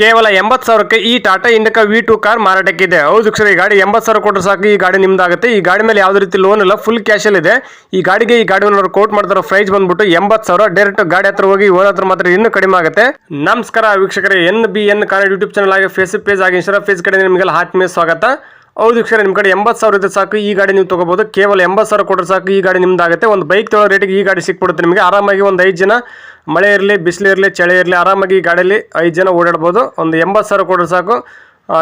ಕೇವಲ ಎಂಬತ್ತು ಸಾವಿರಕ್ಕೆ ಈ Tata Indica V two car ಮಾರಾಟಕ್ಕಿದೆ. ಹೌದು ಸರ್ ಈ ಗಾಡಿ ಎಂಬತ್ತು ಸಾವಿರ ಕೊಟ್ಟರೆ ಸಾಕು, ಈ ಗಾಡಿ ನಿಮ್ದಾಗುತ್ತೆ. ಈ ಗಾಡಿ ಮೇಲೆ ಯಾವುದೇ ರೀತಿ ಲೋನ್ ಇಲ್ಲ ಫುಲ್ ಕ್ಯಾಶಲ್ಲಿ ಇದೆ. ಈ ಗಾಡಿಗೆ ಈ ಗಾಡಿ ಕೋಟ್ ಮಾಡ್ತಾರೋ ಪ್ರೈಸ್ ಬಂದ್ಬಿಟ್ಟು ಎಂಬತ್ತು ಸಾವಿರ ಡೈರೆಕ್ಟ್ ಗಾಡಿ ಹತ್ರ ಹೋಗಿ, ಓನರ್ ಹತ್ರ ಮಾತ್ರ ಇನ್ನೂ ಕಡಿಮೆ ಆಗುತ್ತೆ. ನಮಸ್ಕಾರ ವೀಕ್ಷಕರೇ, N B N car YouTube channel ಆಗಿ ಫೇಸ್ ಪೇಜ್ ಆಗಿ ಇನ್ಸ್ಟಾ ಪೇಜ್ ಕಡೆ ನಿಮಗೆಲ್ಲ ಆತ್ಮೀಯ ಸ್ವಾಗತ. ಹೌದು ವೀಕ್ಷಕರೇ ನಿಮ್ಮ ಕಡೆ ಎಂಬತ್ತು ಸಾವಿರ ಇದ್ರೆ ಸಾಕು, ಈ ಗಾಡಿ ನೀವು ತೊಗೋಬೋದು. ಕೇವಲ ಎಂಬತ್ತು ಸಾವಿರ ಕೊಟ್ಟರೆ ಸಾಕು, ಈ ಗಾಡಿ ನಿಮ್ದಾಗುತ್ತೆ. ಒಂದು ಬೈಕ್ ತೊಗೊಳ್ಳೋ ರೇಟಿಗೆ ಈ ಗಾಡಿ ಸಿಕ್ಬಿಡುತ್ತೆ ನಿಮಗೆ. ಆರಾಮಾಗಿ ಒಂದು ಐದು ಜನ, ಮಳೆ ಇರಲಿ, ಬಿಸಿಲು ಇರಲಿ, ಚಳಿ ಇರಲಿ, ಆರಾಮಾಗಿ ಈ ಗಾಡಿಯಲ್ಲಿ ಐದು ಜನ ಓಡಾಡ್ಬೋದು. ಒಂದು ಎಂಬತ್ತು ಸಾವಿರ ಕೊಟ್ಟರೆ ಸಾಕು.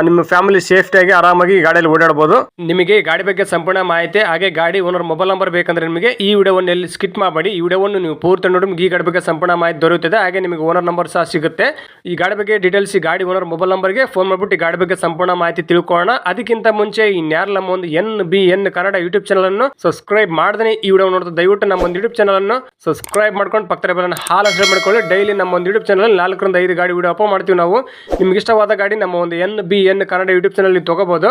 ನಿಮ್ಮ ಫ್ಯಾಮಿಲಿ ಸೇಫ್ಟಿಯಾಗಿ ಆರಾಮಾಗಿ ಗಾಡಿಯಲ್ಲಿ ಓಡಾಡಬಹುದು ನಿಮಗೆ ಗಾಡಿ ಬಗ್ಗೆ ಸಂಪೂರ್ಣ ಮಾಹಿತಿ, ಹಾಗೆ ಗಾಡಿ ಓನರ್ ಮೊಬೈಲ್ ನಂಬರ್ ಬೇಕಂದ್ರೆ ನಿಮಗೆ ಈ ವಿಡಿಯೋವನ್ನು ಎಲ್ಲಿ ಸ್ಕಿಟ್ ಮಾಡಬೇಡಿ. ಈ ವಿಡಿಯೋವನ್ನು ನೀವು ಪೂರ್ತಿ ನೋಡಿ ಈ ಗಾಡಿ ಬಗ್ಗೆ ಸಂಪೂರ್ಣ ಮಾಹಿತಿ ದೊರೆಯುತ್ತದೆ. ಹಾಗೆ ನಿಮಗೆ ಓನರ್ ನಂಬರ್ ಸಹ ಸಿಗುತ್ತೆ. ಈ ಗಾಡಿ ಬಗ್ಗೆ ಡೀಟೇಲ್ಸ್ ಈ ಗಾಡಿ ಓನರ್ ಮೊಬೈಲ್ ನಂಬರ್ಗೆ ಫೋನ್ ಮಾಡಿಬಿಟ್ಟು ಈ ಗಾಡಿ ಬಗ್ಗೆ ಸಂಪೂರ್ಣ ಮಾಹಿತಿ ತಿಳ್ಕೊಳ್ಳೋಣ. ಅದಕ್ಕಿಂತ ಮುಂಚೆ ಈ ನಮ್ಮ ಒಂದು N B N Kannada YouTube channel ಅನ್ನು ಸಬ್ಸ್ಕ್ರೈಬ್ ಮಾಡಿದ್ರೆ ಈ ವಿಡಿಯೋ ನೋಡಿದ್ರೆ ದಯವಿಟ್ಟು ನಮ್ಮ ಒಂದು ಯೂಟ್ಯೂಬ್ ಚಾನಲ್ ಅನ್ನು ಸಬ್ಸ್ಕ್ರೈಬ್ ಮಾಡ್ಕೊಂಡು ಪಕ್ಕದ ಬೆಲ್ಲ ಹಾಲ್ ಅಷ್ಟೇ ಮಾಡ್ಕೊಳ್ಳಿ. ಡೈಲಿ ನಮ್ಮ ಒಂದು ಯೂಟ್ಯೂಬ್ ಚಾನಲ್ ನಾಲ್ಕರಿಂದ ಐದು ಗಾಡಿ ವಿಡಿಯೋ ಅಪ್ಲೋಡ್ ಮಾಡ್ತೀವಿ ನಾವು. ನಿಮ್ಗೆ ಇಷ್ಟವಾದ ಗಾಡಿ ನಮ್ಮ ಒಂದು N B N Kannada YouTube channel ನೀವು ತಗೋಬಹುದು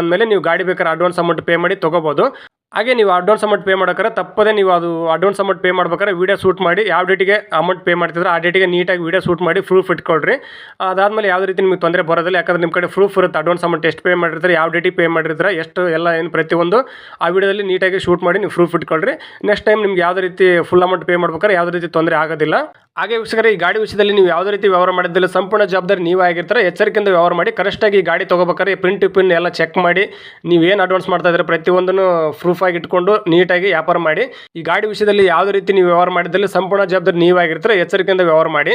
ಅಂದಮೇಲೆ ನೀವು ಗಾಡಿ ಬೇಕಾದ್ರೆ ಅಡ್ವಾನ್ಸ್ ಅಮೌಂಟ್ ಪೇ ಮಾಡಿ ತೊಗೋಬೋದು. ಹಾಗೆ ನೀವು ಅಡ್ವಾನ್ಸ್ ಅಮೌಂಟ್ ಪೇ ಮಾಡೋಕ್ಕೆ ತಪ್ಪದೇ ನೀವು ಅದು ಅಡ್ವಾನ್ಸ್ ಅಮೌಂಟ್ ಪೇ ಮಾಡ್ಬೇಕಾದ್ರೆ ವೀಡಿಯೋ ಶೂಟ್ ಮಾಡಿ ಯಾವ ಡೇಟಿಗೆ ಅಮೌಂಟ್ ಪೇ ಮಾಡ್ತಿದ್ರೆ ಆ ಡೇಟಿಗೆ ನೀಟಾಗಿ ವೀಡಿಯೋ ಶೂಟ್ ಮಾಡಿ ಪ್ರೂಫ್ ಇಟ್ಕೊಳ್ರಿ. ಅದಾದಮೇಲೆ ಯಾವುದೇ ರೀತಿ ನಿಮಗೆ ತೊಂದರೆ ಬರೋದಿಲ್ಲ, ಯಾಕಂದ್ರೆ ನಿಮ್ಮ ಕಡೆ ಪ್ರೂಫ್ ಇರುತ್ತೆ ಅಡ್ವಾನ್ಸ್ ಅಮೌಂಟ್ ಎಷ್ಟು ಪೇ ಮಾಡಿರ್ತಾರೆ, ಯಾವ ಡೇಟಿಗೆ ಪೇ ಮಾಡಿರ್ತಾರೆ, ಎಷ್ಟು ಎಲ್ಲ ಏನು ಪ್ರತಿಯೊಂದು ಆ ವಿಡಿಯೋದಲ್ಲಿ ನೀಟಾಗಿ ಶೂಟ್ ಮಾಡಿ ನೀವು ಪ್ರೂಫ್ ಇಟ್ಕೊಳ್ರಿ. ನೆಕ್ಸ್ಟ್ ಟೈಮ್ ನಿಮ್ಗೆ ಯಾವುದೇ ರೀತಿ ಫುಲ್ ಅಮೌಂಟ್ ಪೇ ಮಾಡ್ಬೇಕಾದ್ರೆ ಯಾವುದೇ ರೀತಿ ತೊಂದರೆ ಆಗೋದಿಲ್ಲ. ಹಾಗೆ ವೀಕ್ಷಕರೇ, ಈ ಗಾಡಿ ವಿಷಯದಲ್ಲಿ ನೀವು ಯಾವುದೇ ರೀತಿ ವ್ಯವಹಾರ ಮಾಡಿದ್ದಿಲ್ಲ ಸಂಪೂರ್ಣ ಜವಾಬ್ದಾರಿ ನೀವೇ ಆಗಿರ್ತಾರೆ, ಎಚ್ಚರಿಕೆಯಿಂದ ವ್ಯವಹಾರ ಮಾಡಿ ಕರೆಕ್ಟಾಗಿ ಗಾಡಿ ತೊಗೋಬೇಕಾದ್ರೆ ಪ್ರಿಂಟ್ ಪಿನ್ ಎಲ್ಲ ಚೆಕ್ ಮಾಡಿ ನೀವೇನು ಅಡ್ವಾನ್ಸ್ ಮಾಡ್ತಾ ಇದ್ರೆ ಪ್ರತಿಯೊಂದನ್ನು ಪ್ರೂಫ್ ಆಗಿ ಇಟ್ಕೊಂಡು ನೀಟಾಗಿ ವ್ಯಾಪಾರ ಮಾಡಿ. ಈ ಗಾಡಿ ವಿಷಯದಲ್ಲಿ ಯಾವುದೇ ರೀತಿ ನೀವು ವ್ಯವಹಾರ ಮಾಡಿದಲ್ಲಿ ಸಂಪೂರ್ಣ ಜವಾಬ್ದಾರಿ ನೀವಾಗಿರ್ತೀರ, ಎಚ್ಚರಿಕೆಯಿಂದ ವ್ಯವಹಾರ ಮಾಡಿ.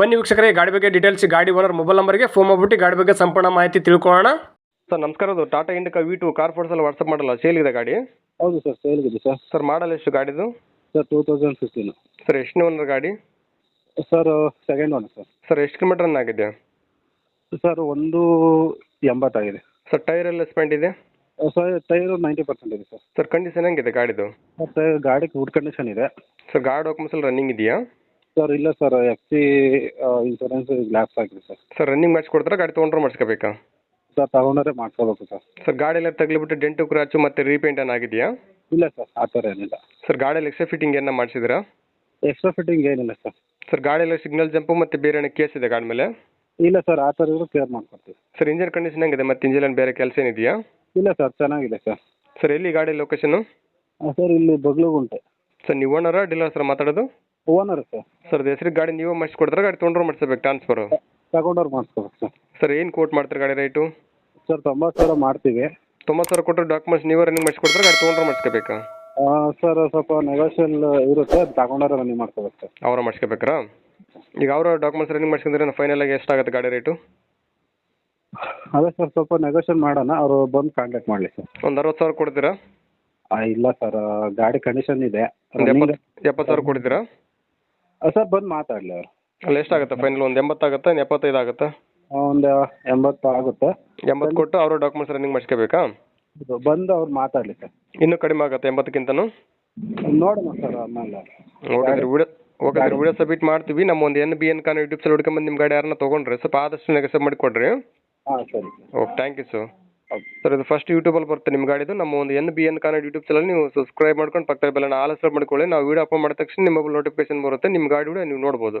ಬನ್ನಿ ವೀಕ್ಷಕರೇ ಗಾಡಿ ಬಗ್ಗೆ ಡೀಟೇಲ್ಸ್ ಗಾಡಿ ಓನರ್ ಮೊಬೈಲ್ ನಂಬರ್ಗೆ ಫೋನ್ ಮಾಡ್ಬಿಟ್ಟು ಗಾಡಿ ಬಗ್ಗೆ ಸಂಪೂರ್ಣ ಮಾಹಿತಿ ತಿಳ್ಕೊಳ್ಳೋಣ. ಸರ್ ನಮಸ್ಕಾರ ಅದು Tata Indica V two car ಫೋರ್ಸಲ್ಲಿ WhatsApp ಮಾಡಲ್ಲ ಸೇಲ್ ಇದೆ ಗಾಡಿ? ಹೌದು ಸರ್ ಸೇಲ್ ಇದೆ ಸರ್. ಸರ್ ಮಾಡಲ್ ಎಷ್ಟು ಗಾಡಿದು? Sir two thousand fifteen sir ಎಷ್ಟು ಓನರ್ ಗಾಡಿ? Sir second one sir. Sir ಎಷ್ಟು ಕಿಲೋಮೀಟರ್ ರನ್ ಆಗಿದೆ? ಸರ್ ಒಂದು ಎಂಬತ್ತಾಗಿದೆ. ಸರ್ ಟೈರ್ ಎಲ್ಲ ಸ್ಪೆಂಡ್ ಇದೆ? ಸರ್ ಟೈರ್ ನೈಂಟಿ ಪರ್ಸೆಂಟ್ ಇದೆ ಸರ್. ಸರ್ ಕಂಡೀಷನ್ ಹೆಂಗಿದೆ ಗಾಡಿದು? ಸರ್ ಗಾಡಿ ಗುಡ್ ಕಂಡೀಷನ್ ಇದೆ. ಸರ್ ಗಾಡಿ ಡಾಕ್ಯುಮೆಂಟ್ಸ್ ಎಲ್ಲ ರನ್ನಿಂಗ್ ಇದೆಯಾ? ಸರ್ ಇಲ್ಲ sir F C insurance lapse ಆಗಿದೆ ಸರ್. ಸರ್ ರನ್ನಿಂಗ್ ಕೊಡ್ತಾರ? ಗಾಡಿ ತೊಗೊಂಡ್ರೆ ಮಾಡಿಸ್ಕೋಬೇಕಾ? ಸರ್ ತಗೊಂಡ್ರೆ ಮಾಡ್ಕೋಬೇಕು ಸರ್. ಸರ್ ಗಾಡಿ ಎಲ್ಲ ತಗ್ಲಿಬಿಟ್ಟು ಡೆಂಟು ಕ್ರಾಚು ಮತ್ತೆ ರೀಪೇಂಟ್ ಏನು ಆಗಿದೆಯಾ? ಇಲ್ಲ ಸರ್ ಆ ಥರ ಏನಿಲ್ಲ. ಸರ್ ಗಾಡಿಯಲ್ಲಿ ಎಕ್ಸ್ಟ್ರಾ ಫಿಟ್ಟಿಂಗ್ ಏನ ಮಾಡಿಸಿದ್ರಾ ಎಕ್ಸ್ಟ್ರಾ ಫಿಟ್ಟಿಂಗ್ ಏನಿಲ್ಲ ಸರ್. ಸರ್ ಗಾಡಿಯಲ್ಲಿ ಸಿಗ್ನಲ್ ಜಂಪು ಮತ್ತೆ ಬೇರೆ ಏನೋ ಕೇಸ್ ಇದೆ ಗಾಡಿ ಮೇಲೆ? ಇಲ್ಲ ಸರ್ ಆ ಥರ ಇದ್ರು ಕೇರ್ ಮಾಡ್ಕೊಡ್ತೀವಿ. ಸರ್ ಇಂಜಿನ್ ಕಂಡೀಷನ್ ಹೆಂಗಿದೆ? ಮತ್ತೆ ಇಂಜಿನ್ ಬೇರೆ ಕೆಲಸ ಏನಿದೆಯಾ? ಇಲ್ಲ ಸರ್ ಚೆನ್ನಾಗಿದೆ ಸರ್. ಸರ್ ಎಲ್ಲಿ ಗಾಡಿ ಲೊಕೇಶನು ಸರ್ ಇಲ್ಲಿ ಬಗ್ಲುಗುಂಟೆ. ಸರ್ ನೀವು ಓನರ ಡೀಲರ್ ಸರ್ ಮಾತಾಡೋದು? Owner sir. ಸರ್ ಹೆಸರಿಗೆ ಗಾಡಿ ನೀವೇ ಮಾಡಿಸ್ಕೊಡ್ತಾರೆ? ಗಾಡಿ ತೊಗೊಂಡ್ರೆ ಮಾಡಿಸ್ಬೇಕು ಟ್ರಾನ್ಸ್ಫರು ತಗೊಂಡವ್ರು ಮಾಡಿಸ್ಕೋಬೇಕು ಸರ್. ಸರ್ ಏನು ಕೋಟ್ ಮಾಡ್ತಾರೆ ಗಾಡಿ ರೇಟು ಸರ್ ತೊಂಬತ್ತು ಸಾವಿರ ಮಾಡ್ತೀವಿ. ತೊಂಬತ್ತು ಸಾವಿರ ಕೊಟ್ಟರೆ ಡಾಕ್ಯುಮೆಂಟ್ಸ್ ನೀವೇ ರನ್ನಿಂಗ್ ಮಾಡಿಸ್ಕೊಡ್ತಾರೆ ಗಾಡಿ ತೊಗೊಂಡ್ರೆ ಮಾಡಿಸ್ಕೋಬೇಕಾ? ಸರ್ ಸ್ವಲ್ಪ ನೆಗೋಷಿಯಲ್ ಇರುತ್ತೆ ಅದು ತಗೊಂಡಾರೆ ರನ್ನಿಂಗ್ ಮಾಡ್ಕೋಬೇಕು ಸರ್. ಅವರ ಮಾಡಿಸ್ಕೋಬೇಕಾ? ಈಗ ಅವರ ಡಾಕ್ಯುಮೆಂಟ್ಸ್ ರನ್ನಿಂಗ್ ಮಾಡಿಸ್ಕೊಂಡ್ರೆ ಫೈನಲ್ ಆಗಿ ಎಷ್ಟಾಗುತ್ತೆ ಗಾಡಿ ರೇಟು ಅದೇ ಸರ್ ಸ್ವಲ್ಪ ನೆಗೋಷಿಯೇಟ್ ಮಾಡೋಣ ಅವರು ಬಂದು ಕಾಂಟ್ಯಾಕ್ಟ್ ಮಾಡಲಿ ಸರ್. ಒಂದು ಅರವತ್ತು ಸಾವಿರ ಕೊಡ್ತೀರಾ? ಆ, ಇಲ್ಲ ಸರ್ ಗಾಡಿ ಕಂಡೀಷನ್ ಇದೆ. ಒಂದು ಎಪ್ಪತ್ತು ಎಪ್ಪತ್ತು ಸಾವಿರ ಕೊಡ್ತೀರಾ? ಸರ್ ಬಂದು ಮಾತಾಡಲಿ ಅವರು. ಅಲ್ಲಿ ಎಷ್ಟಾಗುತ್ತೆ? ಫೈನಲ್ ಒಂದು ಎಂಬತ್ತಾಗುತ್ತಾ ಇನ್ನು ಎಪ್ಪತ್ತೈದು ಆಗುತ್ತಾ? ಒಂದು ಎಂಬತ್ತು ಆಗುತ್ತೆ. ಎಂಬತ್ತು ಕೊಟ್ಟು ಅವರು ಡಾಕ್ಯುಮೆಂಟ್ಸ್ ರನ್ನಿಂಗ್ ಮಾಡಿಸ್ಕೋಬೇಕಾ? ಇದು ಬಂದು ಅವ್ರು ಮಾತಾಡಲಿ ಸರ್. ಇನ್ನೂ ಕಡಿಮೆ ಆಗುತ್ತೆ ಎಂಬತ್ತಕ್ಕಿಂತನೂ? ನೋಡೋಣ ಸರ್ ಆಮೇಲೆ. Okay sir video okay sir video submit ಮಾಡ್ತೀವಿ. ನಮ್ಮ ಒಂದು ಎನ್ ಬಿ ಎನ್ ಕಾನ್ ಯೂಟ್ಯೂಬ್ ಸಲ್ಲಿ ಹುಡ್ಕೊಂಬಂದು ನಿಮ್ಮ ಗಾಡಿ ಯಾರನ್ನ ತೊಗೊಂಡ್ರೆ ಸ್ವಲ್ಪ ಆದಷ್ಟು ನೆಗೆಸಬ್ ಮಾಡಿ ಕೊಡ್ರಿ ಹಾಂ ಸರಿ sir. Okay thank you sir sir ಇದು ಫಸ್ಟ್ ಯೂಟ್ಯೂಬಲ್ಲಿ ಬರುತ್ತೆ ನಿಮ್ಮ ಗಾಡಿದು. ನಮ್ಮ ಒಂದು N B N Kannada YouTube channel ನೀವು ಸಬ್ಸ್ಕ್ರೈಬ್ ಮಾಡ್ಕೊಂಡು ಪಕ್ಕದ ಬೆಲ್ಲ ಆಲ್ ಸೆಲೆಕ್ಟ್ ಮಾಡ್ಕೊಳ್ಳಿ. ನಾವು ವಿಡಿಯೋ ಅಪ್ಲೋಡ್ ಮಾಡಿದ ತಕ್ಷಣ ನಿಮ್ಮ ನೋಟಿಫಿಕೇಶನ್ ಬರುತ್ತೆ. ನಿಮ್ಮ ಗಾಡಿ ಕೂಡ ನೀವು ನೋಡ್ಬೋದು.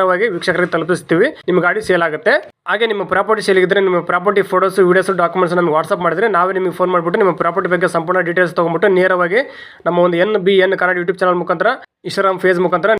ನೇರವಾಗಿ ವೀಕ್ಷಕರಿಗೆ ತಲುಪಿಸ್ತೀವಿ. ನಿಮ್ಮ ಗಾಡಿ ಸೇಲ್ ಆಗುತ್ತೆ. ಹಾಗೆ ನಿಮ್ಮ ಪ್ರಾಪರ್ಟಿ ಸೇಲ್ ಇದ್ರೆ ನಿಮ್ಮ ಪ್ರಾಪರ್ಟಿ ಫೋಟೋಸ್ ವೀಡಿಯೋಸ್ ಡಾಕ್ಯುಮೆಂಟ್ಸ್ ನಮಗೆ ವಾಟ್ಸ್ಆಪ್ ಮಾಡಿದ್ರೆ ನಾವೇ ನಿಮಗೆ ಫೋನ್ ಮಾಡಿಬಿಟ್ಟು ನಿಮ್ಮ ಪ್ರಾಪರ್ಟಿ ಬಗ್ಗೆ ಸಂಪೂರ್ಣ ಡೀಟೇಲ್ಸ್ ತೊಗೊಂಬಿಟ್ಟು ನೇರವಾಗಿ ನಮ್ಮ ಒಂದು N B N Kannada YouTube channel ಮುಖಾಂತರ ಇನ್ಸ್ಟಾಗ್ರಾಮ್ ಫೇಸ್ ಮುಖಾಂತರ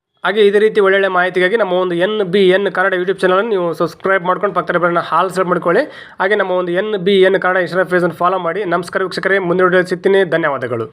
ಹಾಗೆ ಇದೇ ರೀತಿ ಒಳ್ಳೊಳ್ಳೆ ಮಾಹಿತಿಗಾಗಿ ನಮ್ಮ ಒಂದು N B N Kannada YouTube channel ನೀವು ಸಬ್ಸ್ಕ್ರೈಬ್ ಮಾಡ್ಕೊಂಡು ಪಕ್ಕದ ಬರೋಣ ಹಾಲ್ ಸರ್ ಮಾಡ್ಕೊಳ್ಳಿ. ಹಾಗೆ ನಮ್ಮ ಒಂದು N B N Kannada Instagram ಫೇಸನ್ನು follow ಮಾಡಿ. ನಮಸ್ಕಾರ ವೀಕ್ಷಕರೇ, ಮುಂದಿನ ಸಿಗ್ತೀನಿ. ಧನ್ಯವಾದಗಳು.